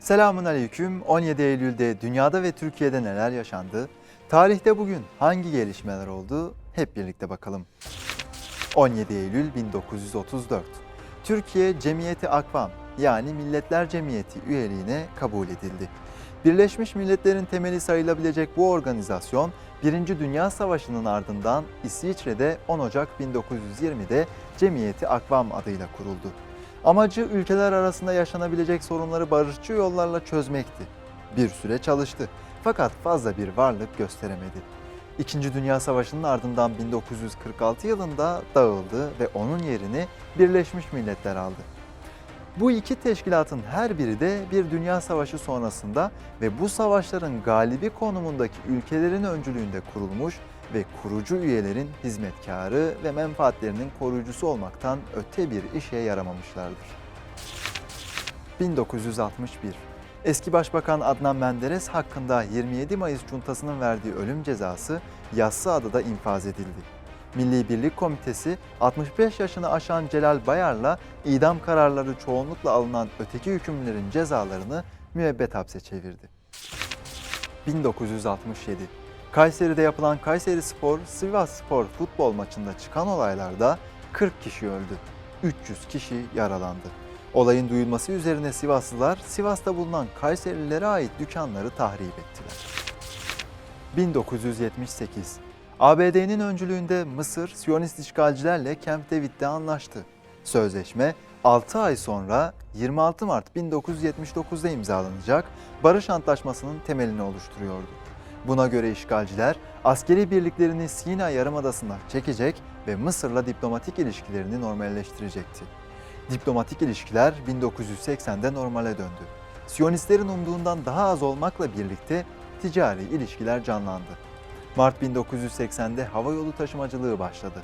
Selamun Aleyküm. 17 Eylül'de dünyada ve Türkiye'de neler yaşandı? Tarihte bugün hangi gelişmeler oldu? Hep birlikte bakalım. 17 Eylül 1934. Türkiye Cemiyeti Akvam yani Milletler Cemiyeti üyeliğine kabul edildi. Birleşmiş Milletler'in temeli sayılabilecek bu organizasyon, Birinci Dünya Savaşı'nın ardından İsviçre'de 10 Ocak 1920'de Cemiyeti Akvam adıyla kuruldu. Amacı ülkeler arasında yaşanabilecek sorunları barışçı yollarla çözmekti. Bir süre çalıştı fakat fazla bir varlık gösteremedi. İkinci Dünya Savaşı'nın ardından 1946 yılında dağıldı ve onun yerini Birleşmiş Milletler aldı. Bu iki teşkilatın her biri de bir dünya savaşı sonrasında ve bu savaşların galibi konumundaki ülkelerin öncülüğünde kurulmuş ve kurucu üyelerin hizmetkarı ve menfaatlerinin koruyucusu olmaktan öte bir işe yaramamışlardır. 1961 Eski Başbakan Adnan Menderes hakkında 27 Mayıs Cuntası'nın verdiği ölüm cezası Yassıada'da infaz edildi. Milli Birlik Komitesi 65 yaşını aşan Celal Bayar'la idam kararları çoğunlukla alınan öteki hükümlerin cezalarını müebbet hapse çevirdi. 1967 Kayseri'de yapılan Kayseri Spor Sivas Spor futbol maçında çıkan olaylarda 40 kişi öldü. 300 kişi yaralandı. Olayın duyulması üzerine Sivaslılar Sivas'ta bulunan Kayserililere ait dükkanları tahrip ettiler. 1978 ABD'nin öncülüğünde Mısır Siyonist işgalcilerle Camp David'de anlaştı. Sözleşme 6 ay sonra 26 Mart 1979'da imzalanacak Barış Antlaşması'nın temelini oluşturuyordu. Buna göre işgalciler askeri birliklerini Sina Yarımadası'na çekecek ve Mısır'la diplomatik ilişkilerini normalleştirecekti. Diplomatik ilişkiler 1980'de normale döndü. Siyonistlerin umduğundan daha az olmakla birlikte ticari ilişkiler canlandı. Mart 1980'de havayolu taşımacılığı başladı.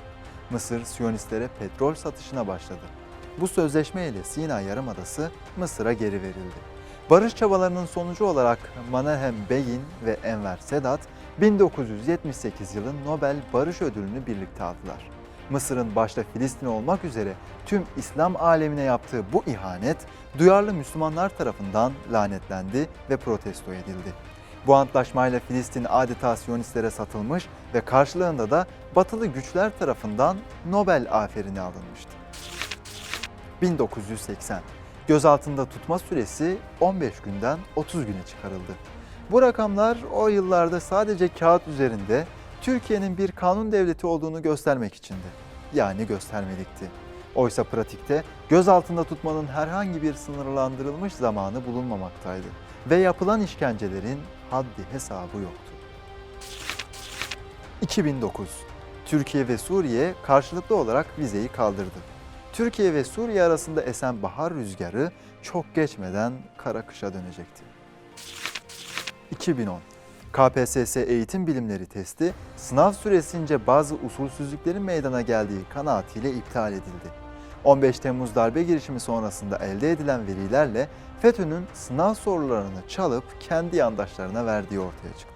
Mısır Siyonistlere petrol satışına başladı. Bu sözleşme ile Sina Yarımadası Mısır'a geri verildi. Barış çabalarının sonucu olarak Manahem Begin ve Enver Sedat 1978 yılın Nobel Barış Ödülünü birlikte aldılar. Mısır'ın başta Filistin olmak üzere tüm İslam alemine yaptığı bu ihanet duyarlı Müslümanlar tarafından lanetlendi ve protesto edildi. Bu antlaşmayla Filistin adeta Siyonistlere satılmış ve karşılığında da batılı güçler tarafından Nobel aferini alınmıştı. 1980 Gözaltında tutma süresi 15 günden 30 güne çıkarıldı. Bu rakamlar o yıllarda sadece kağıt üzerinde Türkiye'nin bir kanun devleti olduğunu göstermek içindi. Yani göstermelikti. Oysa pratikte gözaltında tutmanın herhangi bir sınırlandırılmış zamanı bulunmamaktaydı ve yapılan işkencelerin haddi hesabı yoktu. 2009 Türkiye ve Suriye karşılıklı olarak vizeyi kaldırdı. Türkiye ve Suriye arasında esen bahar rüzgarı çok geçmeden kara kışa dönecekti. 2010 KPSS eğitim bilimleri testi sınav süresince bazı usulsüzlüklerin meydana geldiği kanaatiyle iptal edildi. 15 Temmuz darbe girişimi sonrasında elde edilen verilerle FETÖ'nün sınav sorularını çalıp kendi yandaşlarına verdiği ortaya çıktı.